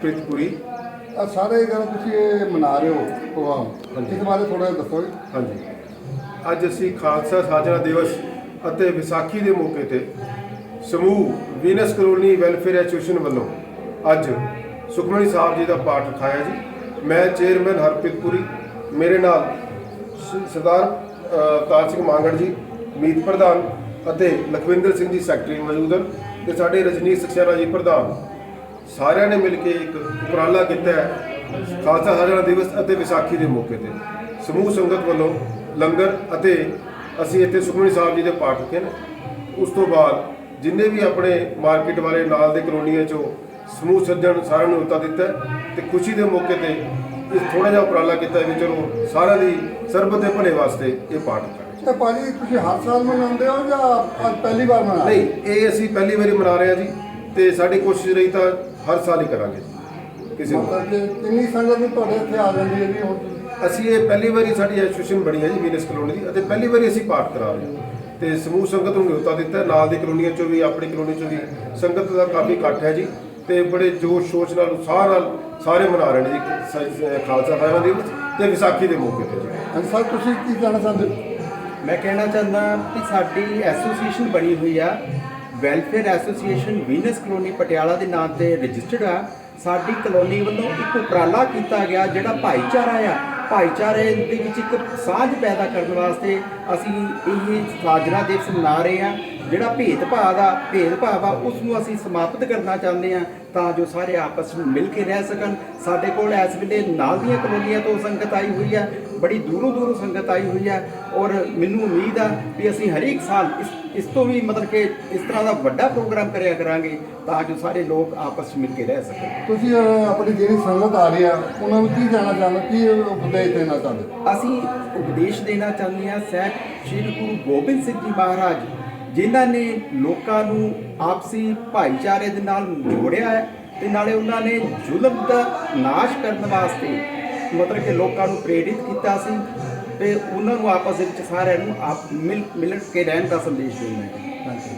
ਹਰਪ੍ਰੀਤਪੁਰੀ ਆ ਸਾਰੇ ਜਿਹੜਾ ਤੁਸੀਂ ਇਹ ਮਨਾ ਰਹੇ ਹੋ ਪ੍ਰੋਗਰਾਮ ਇਸ ਬਾਰੇ ਥੋੜਾ ਜਿਹਾ ਦੱਸੋ ਜੀ। ਹਾਂਜੀ। ਅੱਜ ਅਸੀਂ ਖਾਲਸਾ ਸਾਜਣਾ ਦਿਵਸ ਅਤੇ ਵਿਸਾਖੀ ਦੇ ਮੌਕੇ ਤੇ ਸਮੂਹ ਵੀਨਸ ਕਲੋਨੀ ਵੈਲਫੇਅਰ ਐਸੋਸੀਏਸ਼ਨ ਵੱਲੋਂ ਅੱਜ ਸੁਖਮਨੀ ਸਾਹਿਬ ਜੀ ਦਾ ਪਾਠ ਰਖਾਇਆ ਜੀ। ਮੈਂ ਚੇਅਰਮੈਨ ਹਰਪ੍ਰੀਤਪੁਰੀ ਮੇਰੇ ਨਾਲ ਸ- ਸਰਦਾਰ ਅਵਤਾਰ ਸਿੰਘ ਮਾਂਗੜ ਜੀ ਮੀਤ ਪ੍ਰਧਾਨ ਅਤੇ ਲਖਵਿੰਦਰ ਸਿੰਘ ਜੀ ਸੈਕਟਰੀ ਮੌਜੂਦ ਹਨ ਤੇ ਸਾਡੇ ਰਜਨੀਸ਼ ਸਕਸੇਨਾ ਜੀ ਪ੍ਰਧਾਨ ਸਾਰਿਆਂ ਨੇ ਮਿਲ ਕੇ ਇੱਕ ਉਪਰਾਲਾ ਕੀਤਾ ਹੈ ਖਾਲਸਾ ਸਾਜਣਾ ਦਿਵਸ ਅਤੇ ਵਿਸਾਖੀ ਦੇ ਮੌਕੇ ਤੇ। ਸਮੂਹ ਸੰਗਤ ਵੱਲੋਂ ਲੰਗਰ ਅਤੇ ਅਸੀਂ ਇੱਥੇ ਸੁਖਮਨੀ ਸਾਹਿਬ ਜੀ ਦੇ ਪਾਠ ਰੱਖੇ ਨੇ ਉਸ ਤੋਂ ਬਾਅਦ ਜਿੰਨੇ ਵੀ ਆਪਣੇ ਮਾਰਕੀਟ ਵਾਲੇ ਨਾਲ ਦੇ ਕਲੋਨੀਆਂ ਚੋਂ ਸਮੂਹ ਸੱਜਣ ਸਾਰਿਆਂ ਨੂੰ ਉਤਾ ਦਿੱਤਾ ਤੇ ਖੁਸ਼ੀ ਦੇ ਮੌਕੇ ਤੇ ਇਹ ਥੋੜਾ ਜਿਹਾ ਉਪਰਾਲਾ ਕੀਤਾ ਵੀ ਚਲੋ ਸਾਰਿਆਂ ਦੀ ਸਰਬਤ ਦੇ ਭਲੇ ਵਾਸਤੇ ਇਹ ਪਾਠ ਕਰਾਂਗੇ ਤੇ ਭਾਜੀ ਤੁਸੀਂ ਹਰ ਸਾਲ ਮਨਾਉਂਦੇ ਹੋ ਜਾਂ ਅੱਜ ਪਹਿਲੀ ਵਾਰ ਮਨਾ? ਨਹੀਂ ਇਹ ਅਸੀਂ ਪਹਿਲੀ ਵਾਰੀ ਮਨਾ ਰਹੇ ਹਾਂ ਜੀ ਤੇ ਸਾਡੀ ਕੋਸ਼ਿਸ਼ ਰਹੀ ਤਾਂ ਹਰ ਸਾਲ ਹੀ ਕਰਾਂਗੇ ਜੀ ਕਿਸੇ ਨੂੰ ਮਤਲਬ ਕਿ ਕਿੰਨੀ ਸੰਗਤ ਨੂੰ ਤੁਹਾਡੇ ਇੱਥੇ ਆ ਜਾਂਦੀ ਹੈ ਜੀ ਹੁਣ ਤੁਸੀਂ? ਅਸੀਂ ਇਹ ਪਹਿਲੀ ਵਾਰੀ ਸਾਡੀ ਐਸੋਸੀਏਸ਼ਨ ਬਣੀ ਹੈ ਜੀ ਵੀਨਸ ਕਲੋਨੀ ਦੀ ਅਤੇ ਪਹਿਲੀ ਵਾਰੀ ਅਸੀਂ ਪਾਠ ਕਰਾ ਰਹੇ ਹਾਂ ਤੇ ਸਮੂਹ ਸੰਗਤ ਨੂੰ ਨਿਯੋਤਾ ਦਿੱਤਾ ਹੈ। ਨਾਲ ਦੀ ਕਲੋਨੀਆਂ ਚੋਂ ਵੀ ਆਪਣੀ ਕਲੋਨੀ ਚੋਂ ਵੀ ਸੰਗਤ ਦਾ ਕਾਫੀ ਇਕੱਠ ਹੈ ਜੀ ਤੇ ਬੜੇ ਜੋਸ਼ ਸ਼ੋਸ਼ ਨਾਲ ਉਤਸ਼ਾਹ ਨਾਲ ਸਾਰੇ ਮਨਾ ਰਹੇ ਨੇ ਜੀ ਸ- ਖਾਲਸਾ ਸਾਹਿਬਾਂ ਦੀ ਤੇ ਵਿਸਾਖੀ ਦੇ ਮੌਕੇ ਤੇ ਜੀ ਹਾਂਜੀ ਸਰ ਤੁਸੀਂ ਕੀ ਕਹਿਣਾ ਚਾਹੁੰਦੇ ਹੋ ਮੈਂ ਕਹਿਣਾ ਚਾਹੁੰਦਾ ਕਿ ਸਾਡੀ ਐਸੋਸੀਏਸ਼ਨ ਬਣੀ ਹੋਈ ਆ welfare association Venus colony Patiala ਦੇ ਨਾਮ ਤੇ ਰਜਿਸਟਰਡ ਆ। ਸਾਡੀ ਕਲੋਨੀ ਵੱਲੋਂ ਇੱਕ ਉਪਰਾਲਾ ਕੀਤਾ ਗਿਆ, ਜਿਹੜਾ ਭਾਈਚਾਰਾ ਆ। ਭਾਈਚਾਰੇ ਦੇ ਵਿੱਚ ਇੱਕ ਸਾਂਝ ਪੈਦਾ ਕਰਨ ਵਾਸਤੇ ਅਸੀਂ ਇਹ ਸਾਜਨਾ ਦਿਵਸ ਮਨਾ ਰਹੇ ਆ ਜਿਹੜਾ ਭੇਦਭਾਵ ਆ ਭੇਦਭਾਵ ਆ ਉਸ ਨੂੰ ਅਸੀਂ ਸਮਾਪਤ ਕਰਨਾ ਚਾਹੁੰਦੇ ਆ ਤਾਂ ਜੋ ਸਾਰੇ ਆਪਸ ਵਿੱਚ ਮਿਲ ਕੇ ਰਹਿ ਸਕਣ। ਸਾਡੇ ਕੋਲ ਇਸ ਵੇਲੇ ਨਾਲ ਦੀਆਂ ਕਲੋਨੀਆਂ ਤੋਂ ਸੰਗਤ ਆਈ ਹੋਈ ਆ ਬੜੀ ਦੂਰੋਂ ਦੂਰੋਂ ਸੰਗਤ ਆਈ ਹੋਈ ਆ ਔਰ ਮੈਨੂੰ ਉਮੀਦ ਆ ਵੀ ਅਸੀਂ ਹਰੇਕ ਸਾਲ ਇਸ ਇਸ ਤੋਂ ਵੀ ਮਤਲਬ ਕਿ ਇਸ ਤਰ੍ਹਾਂ ਦਾ ਵੱਡਾ ਪ੍ਰੋਗਰਾਮ ਕਰਿਆ ਕਰਾਂਗੇ ਤਾਂ ਜੋ ਸਾਰੇ ਲੋਕ ਆਪਸ ਵਿੱਚ ਮਿਲ ਕੇ ਰਹਿ ਸਕਣ। ਤੁਸੀਂ ਆਪਣੀ ਜਿਹੜੀ ਸੰਗਤ ਆ ਰਹੀ ਆ ਉਹਨਾਂ ਨੂੰ ਕੀ ਕਹਿਣਾ ਚਾਹੁੰਦੇ ਕੀ ਉਪਦੇਸ਼ ਦੇਣਾ ਚਾਹੁੰਦੇ ਅਸੀਂ ਉਪਦੇਸ਼ ਦੇਣਾ ਚਾਹੁੰਦੇ ਹਾਂ ਸਹਿਬ ਸ੍ਰੀ ਗੁਰੂ ਗੋਬਿੰਦ ਸਿੰਘ ਜੀ ਮਹਾਰਾਜ ਜਿਨ੍ਹਾਂ ਨੇ ਲੋਕਾਂ ਨੂੰ ਆਪਸੀ ਭਾਈਚਾਰੇ ਦੇ ਨਾਲ ਜੋੜਿਆ ਹੈ ਤੇ ਨਾਲੇ ਉਹਨਾਂ ਨੇ ਜ਼ੁਲਮ ਦਾ ਨਾਸ਼ ਕਰਨ ਵਾਸਤੇ ਮਤਲਬ ਕਿ ਲੋਕਾਂ ਨੂੰ ਪ੍ਰੇਰਿਤ ਕੀਤਾ ਸੀ ਤੇ ਉਹਨਾਂ ਨੂੰ ਆਪਸ ਦੇ ਵਿੱਚ ਸਾਰਿਆਂ ਨੂੰ ਆਪ ਮਿਲ ਮਿਲ ਕੇ ਰਹਿਣ ਦਾ ਸੰਦੇਸ਼ ਦਿੰਦਾ ਹੈ।